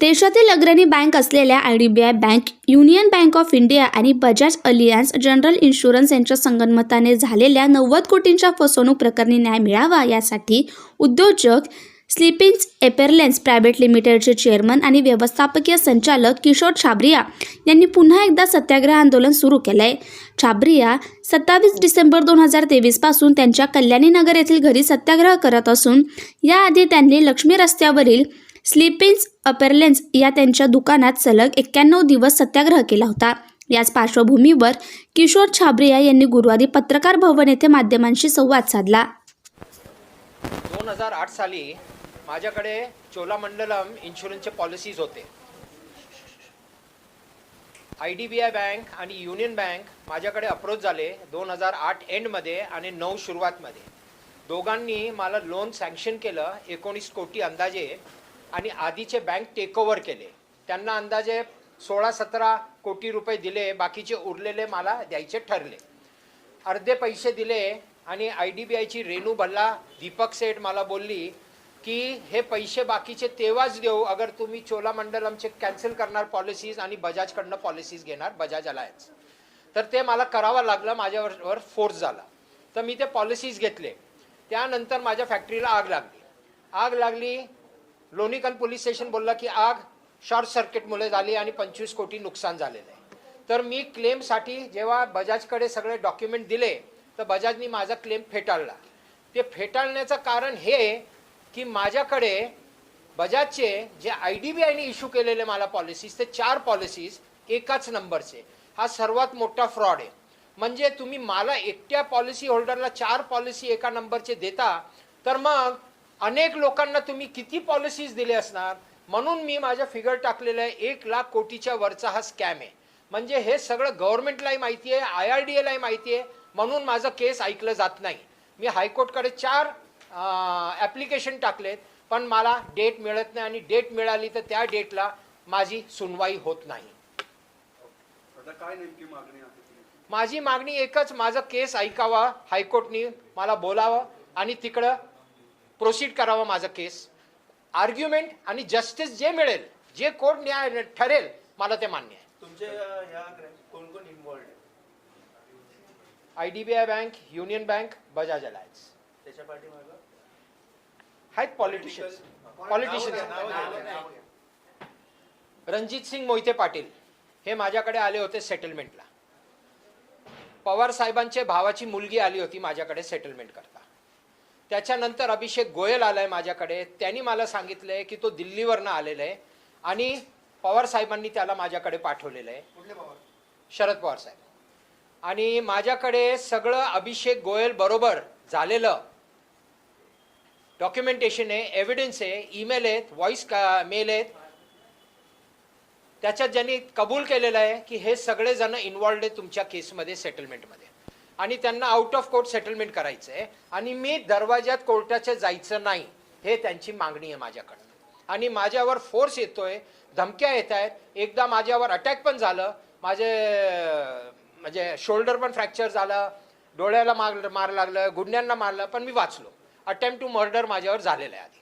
देशातील अग्रणी बँक असलेल्या I D B I bank union bank of India आणि बजाज अलियन्स जनरल इन्शुरन्स यांच्या संगनमताने झालेल्या नव्वद कोटींच्या फसवणूक प्रकरणी न्याय मिळावा यासाठी उद्योजक स्लिपिंग्स एपेरलेन्स प्रायव्हेट लिमिटेडचे चेअरमन आणि व्यवस्थापकीय संचालक किशोर छाबरिया यांनी पुन्हा एकदा सत्याग्रह आंदोलन सुरू केलं आहे छाबरिया सत्तावीस डिसेंबर दोन हजार तेवीसपासून त्यांच्या कल्याणीनगर येथील घरी सत्याग्रह करत असून याआधी त्यांनी लक्ष्मी रस्त्यावरील स्लिपिन्स अपेरलेन्स या त्यांच्या दुकानात सलग एक्क्याण्णव दिवस सत्याग्रह केला होता. याच पार्श्वभूमीवर किशोर छाब्रिया यांनी गुरुवारी पत्रकार भवन येथे माध्यमांशी संवाद साधला. दोन हजार आठ साली माझ्याकडे चोलामंडलम इन्शुरन्सचे पॉलिसीज होते. I D B I bank आणि युनियन बँक माझ्याकडे अप्रोच झाले दोन हजार आठ एंडमध्ये आणि नऊ सुरुवातमध्ये. दोघांनी मला लोन सँक्शन केलं एकोणीस कोटी अंदाजे. आणि आधीचे बँक टेकओव्हर केले. त्यांना अंदाजे सोळा सतरा कोटी रुपये दिले बाकीचे उरलेले मला द्यायचे ठरले. अर्धे पैसे दिले आणि आय डी बी आयची रेणू भल्ला दीपक सेठ मला बोलली की हे पैसे बाकीचे तेव्हाच देऊ अगर तुम्ही चोलामंडलमचे कॅन्सल करणार पॉलिसीज आणि बजाजकडनं पॉलिसीज घेणार बजाज अलायन्स तर ते मला करावं लागलं माझ्यावर फोर्स झाला. तर मी ते पॉलिसीज घेतले. त्यानंतर माझ्या फॅक्टरीला आग लागली. आग लागली लोणीकल पोलीस स्टेशन बोललं की आग शॉर्ट सर्किटमुळे झाली आणि पंचवीस कोटी नुकसान झालेलं आहे. तर मी क्लेमसाठी जेव्हा बजाजकडे सगळे डॉक्युमेंट दिले तर बजाजनी माझा क्लेम फेटाळला. ते फेटाळण्याचं कारण हे की माझ्याकडे बजाजचे जे आय डी बी आयने इश्यू केलेले मला पॉलिसीज ते चार पॉलिसीज एकाच नंबरचे. हा सर्वात मोठा फ्रॉड आहे. म्हणजे तुम्ही मला एकट्या पॉलिसी होल्डरला चार पॉलिसी एका नंबरचे देता तर मग अनेक लोकांना तुम्ही किती पॉलिसीज दिले असणार? म्हणून मी माझ्या फिगर टाकलेलं आहे एक लाख कोटीच्या वरचा हा स्कॅम आहे. म्हणजे हे सगळं गव्हर्नमेंटलाही माहिती आहे आय आर डी एलाही माहिती आहे म्हणून माझं केस ऐकलं जात नाही. मी हायकोर्टकडे चार ॲप्लिकेशन टाकलेत पण मला डेट मिळत नाही आणि डेट मिळाली तर त्या डेटला माझी सुनवाई होत नाही? माझी मागणी एकच माझं केस ऐकावा हायकोर्टनी मला बोलावं आणि तिकडं प्रोसीड करावं माझं केस. आर्ग्युमेंट आणि जस्टिस जे मिळेल जे कोर्ट न्याय ठरेल मला ते मान्य आहे. I D B I bank union bank Bajaj alliance आहेत पॉलिटिशियन्स पॉलिटिशियन्स रणजित सिंग मोहिते पाटील हे माझ्याकडे आले होते सेटलमेंटला पवार साहेबांचे भावाची मुलगी आली होती माझ्याकडे सेटलमेंट करता. त्याच्यानंतर अभिषेक गोयल आलाय माझ्याकडे. त्यांनी मला सांगितलंय की तो दिल्लीवरनं आलेला आहे आणि पवार साहेबांनी त्याला माझ्याकडे पाठवलेलं आहे. शरद पवार साहेब. आणि माझ्याकडे सगळं अभिषेक गोयल बरोबर झालेलं डॉक्युमेंटेशन आहे एव्हिडन्स आहे ईमेल आहेत व्हॉइस मेल आहेत. त्याच्यात ज्यांनी कबूल केलेलं आहे की हे सगळे जण इन्वॉल्ड आहे तुमच्या केसमध्ये सेटलमेंटमध्ये आणि त्यांना आउट ऑफ कोर्ट सेटलमेंट करायचं आहे आणि मी दरवाज्यात कोर्टाच्या जायचं नाही हे त्यांची मागणी आहे माझ्याकडनं. आणि माझ्यावर फोर्स येतोय धमक्या येत आहेत एकदा माझ्यावर अटॅक पण झालं माझे म्हणजे शोल्डर पण फ्रॅक्चर झालं डोळ्याला मार मार लागलं गुडण्यांना मारलं पण मी वाचलो. अटेम्प्ट टू मर्डर माझ्यावर झालेलं आहे आधी.